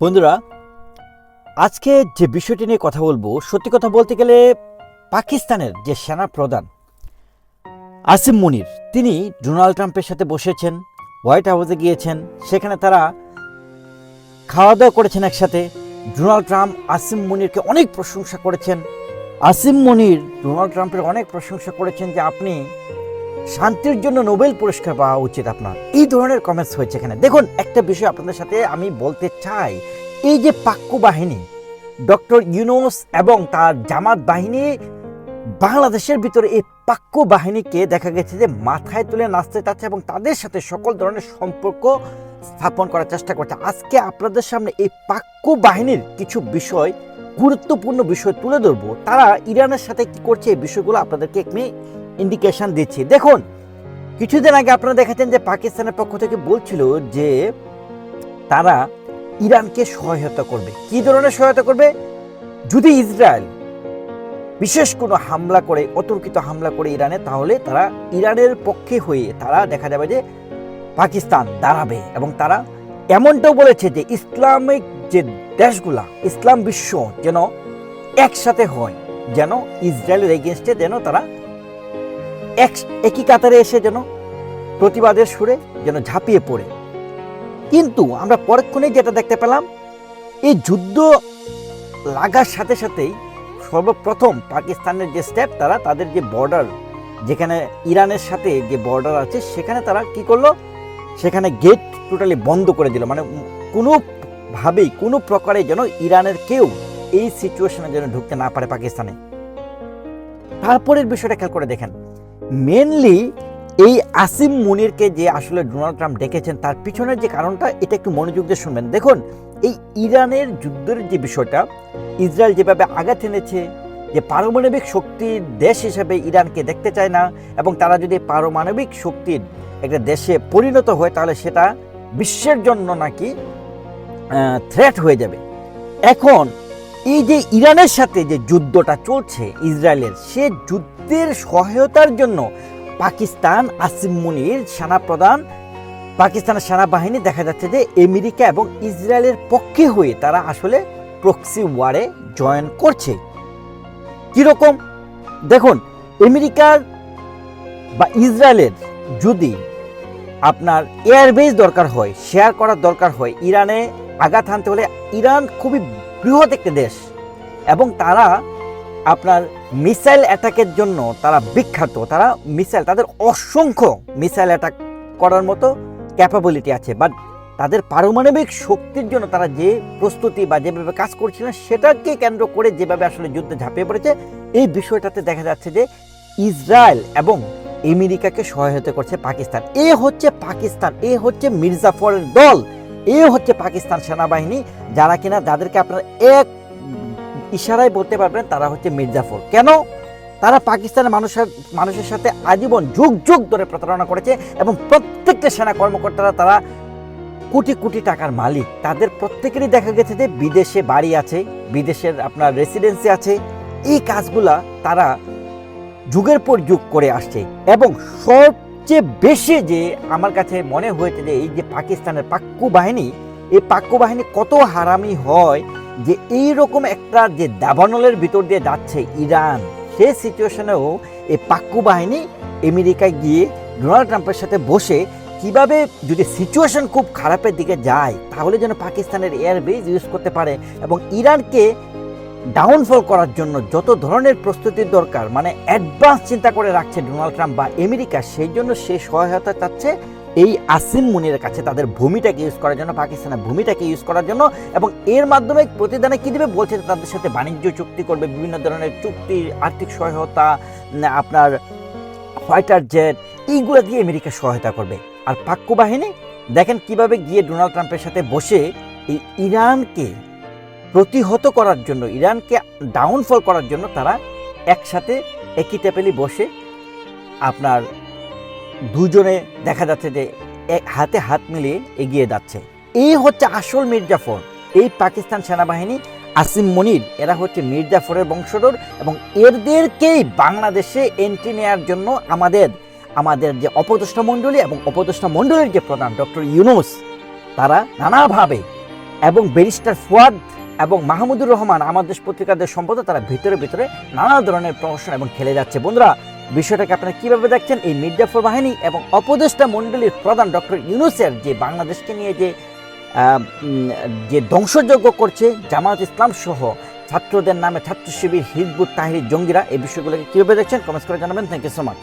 বন্ধুরা, আজকে যে বিষয়টি নিয়ে কথা বলব, সত্যি কথা বলতে গেলে পাকিস্তানের যে সেনা প্রধান আসিম মুনির, তিনি ডোনাল্ড ট্রাম্পের সাথে বসেছেন, হোয়াইট হাউসে গিয়েছেন, সেখানে তারা খাওয়া দাওয়া করেছেন একসাথে। ডোনাল্ড ট্রাম্প আসিম মুনিরকে অনেক প্রশংসা করেছেন। আসিম মুনির ডোনাল্ড ট্রাম্পের অনেক প্রশংসা করেছেন যে আপনি শান্তির জন্য নোবেল পুরস্কার পাওয়া উচিত আপনার। এই ধরনের কমেন্টস হয়েছে এখানে। দেখুন, একটা বিষয় আপনাদের সাথে আমি বলতে চাই। এই যে পাক্কু বাহিনী, ডক্টর ইউনুস এবং তার জামাত বাহিনী, বাংলাদেশের ভিতরে এই পাক্কু বাহিনীকে দেখা গেছে যে মাথায় তুলে নাচতে চাচ্ছে এবং তাদের সাথে সকল ধরনের সম্পর্ক স্থাপন করার চেষ্টা করছে। আজকে আপনাদের সামনে এই পাক্কু বাহিনীর কিছু বিষয়, গুরুত্বপূর্ণ বিষয় তুলে ধরবো। তারা ইরানের সাথে কি করছে এই বিষয়গুলো আপনাদেরকে একটি ইন্ডিকেশন দিচ্ছি। দেখুন, কিছুদিন আগে আপনারা দেখেছেন যে পাকিস্তানের পক্ষ থেকে বলছিল যে তারা ইরানকে সহায়তা করবে। কি ধরনের সহায়তা করবে? যদি ইসরায়েল বিশেষ কোনো হামলা করে, অতর্কিত হামলা করে ইরানে, তাহলে তারা ইরানের পক্ষে হয়ে তারা দেখা যাবে যে পাকিস্তান দাঁড়াবে এবং তারা এমনটাও বলেছে যে ইসলামিক যে দেশগুলা, ইসলাম বিশ্ব যেন একসাথে হয়, যেন ইসরায়েলের এগেনস্টে যেন তারা এক একই কাতারে এসে যেন প্রতিবাদের সুরে যেন ঝাঁপিয়ে পড়ে। কিন্তু আমরা পরক্ষণে যেটা দেখতে পেলাম, এই যুদ্ধ লাগার সাথে সাথেই সর্বপ্রথম পাকিস্তানের যে স্টেপ, তারা তাদের যে বর্ডার, যেখানে ইরানের সাথে যে বর্ডার আছে, সেখানে তারা কি করল? সেখানে গেট টোটালি বন্ধ করে দিল। মানে কোনোভাবেই, কোনো প্রকারে যেন ইরানের কেউ এই সিচুয়েশনে যেন ঢুকতে না পারে পাকিস্তানে। তারপরের বিষয়টা খেয়াল করে দেখেন। মেনলি এই আসিম মুনিরকে যে আসলে ডোনাল্ড ট্রাম্প ডেকেছেন, তার পিছনের যে কারণটা, এটা একটু মনোযোগ দিয়ে শুনবেন। দেখুন, এই ইরানের যুদ্ধের যে বিষয়টা, ইসরায়েল যেভাবে আঘাত এনেছে, যে পারমাণবিক শক্তির দেশ হিসেবে ইরানকে দেখতে চায় না, এবং তারা যদি পারমাণবিক শক্তির একটা দেশে পরিণত হয়, তাহলে সেটা বিশ্বের জন্য নাকি থ্রেট হয়ে যাবে। এখন এই যে ইরানের সাথে যে যুদ্ধটা চলছে, ইসরায়েলের, সে যুদ্ধের সহায়তার জন্য পাকিস্তান আসিম মুনির সেনাপ্রধান, পাকিস্তানের সেনাবাহিনী দেখা যাচ্ছে যে আমেরিকা এবং ইসরায়েলের পক্ষে হয়ে তারা আসলে প্রক্সি ওয়ারে জয়েন করছে। কীরকম দেখুন, আমেরিকার বা ইসরায়েলের যদি আপনার এয়ারবেস দরকার হয় শেয়ার করার দরকার হয়, ইরানে আঘাত হানতে হলে ইরান খুবই বৃহৎ একটি দেশ। এবং তারা আপনার মিসাইল অ্যাটাকের জন্য তারা বিখ্যাত। তারা মিসাইল, তাদের অসংখ্য মিসাইল অ্যাটাক করার মতো ক্যাপাবিলিটি আছে। বাট তাদের পারমাণবিক শক্তির জন্য তারা যে প্রস্তুতি বা যেভাবে কাজ করছিলেন, সেটাকে কেন্দ্র করে যেভাবে আসলে যুদ্ধে ঝাঁপিয়ে পড়েছে, এই বিষয়টাতে দেখা যাচ্ছে যে ইসরায়েল এবং আমেরিকাকে সহায়তা করছে পাকিস্তান। এ হচ্ছে পাকিস্তান, এ হচ্ছে মির্জাফরের দল। এ হচ্ছে পাকিস্তান সেনাবাহিনী, যারা কিনা যাদেরকে আপনারা এক ইশারায় বলতে পারবেন তারা হচ্ছে মির্জাফর। কেন? তারা পাকিস্তানের মানুষের মানুষের সাথে আজীবন যুগ যুগ ধরে প্রতারণা করেছে এবং প্রত্যেকটা সেনা কর্মকর্তারা তারা কোটি কোটি টাকার মালিক। তাদের প্রত্যেকেরই দেখা গেছে যে বিদেশে বাড়ি আছে, বিদেশের আপনার রেসিডেন্সি আছে। এই কাজগুলা তারা যুগের পর যুগ করে আসছে এবং সবচেয়ে বেশি যে আমার কাছে মনে হয়েছে যে এই যে পাকিস্তানের পাক্কু বাহিনী, এই পাক্কু বাহিনী কত হারামি হয় যে এই রকম একটা যে দাবানলের ভিতর দিয়ে যাচ্ছে ইরান। সেই সিচুয়েশনেও এই পাক্কু বাহিনী আমেরিকায় গিয়ে ডোনাল্ড ট্রাম্পের সাথে বসে কীভাবে যদি সিচুয়েশন খুব খারাপের দিকে যায়, তাহলে যেন পাকিস্তানের এয়ারবেজ ইউজ করতে পারে এবং ইরানকে ডাউনফল করার জন্য যত ধরনের প্রস্তুতির দরকার মানে অ্যাডভান্স চিন্তা করে রাখছে ডোনাল্ড ট্রাম্প বা আমেরিকা, সেই জন্য সে সহায়তা চাচ্ছে এই আসিম মুনির কাছে। তাদের ভূমিটাকে ইউজ করার জন্য, পাকিস্তানের ভূমিটাকে ইউজ করার জন্য এবং এর মাধ্যমে প্রতিদানে কী দেবে বলছে তাদের সাথে বাণিজ্য চুক্তি করবে, বিভিন্ন ধরনের চুক্তি আর্থিক সহায়তা আপনার ফাইটার জেট এইগুলো দিয়ে আমেরিকা সহায়তা করবে। আর পাক্কু বাহিনী, দেখেন কীভাবে গিয়ে ডোনাল্ড ট্রাম্পের সাথে বসে এই ইরানকে প্রতিহত করার জন্য, ইরানকে ডাউনফল করার জন্য তারা একসাথে একই টেপেলি বসে আপনার দুজনে দেখা যাচ্ছে যে হাতে হাত মিলিয়ে এগিয়ে যাচ্ছে। এই হচ্ছে আসল মির্জাফর। এই পাকিস্তান সেনাবাহিনী আসিম মনির, এরা হচ্ছে মির্জাফরের বংশধর এবং এদেরকেই বাংলাদেশে এন্ট্রি নেওয়ার জন্য আমাদের আমাদের যে অপদস্থ মণ্ডলী এবং অপদস্থ মণ্ডলীর যে প্রধান ডক্টর ইউনুস, তারা নানাভাবে এবং ব্যারিস্টার ফুয়াদ এবং মাহমুদুর রহমান আমাদের পত্রিকাদের সম্পাদক, তারা ভিতরে ভিতরে নানা ধরনের প্রহসন এবং খেলে যাচ্ছে। বন্ধুরা, বিষয়টাকে আপনারা কীভাবে দেখছেন? এই মির্জাফর বাহিনী এবং অপদেষ্টা মণ্ডলীর প্রধান ডক্টর ইউনুসের যে বাংলাদেশকে নিয়ে যে যে ধ্বংসযজ্ঞ করছে, জামায়াত ইসলাম সহ ছাত্রদের নামে ছাত্র শিবির হিজবুত তাহির জঙ্গিরা, এই বিষয়গুলোকে কীভাবে দেখছেন? কমেন্টস করে জানাবেন। Thank you so much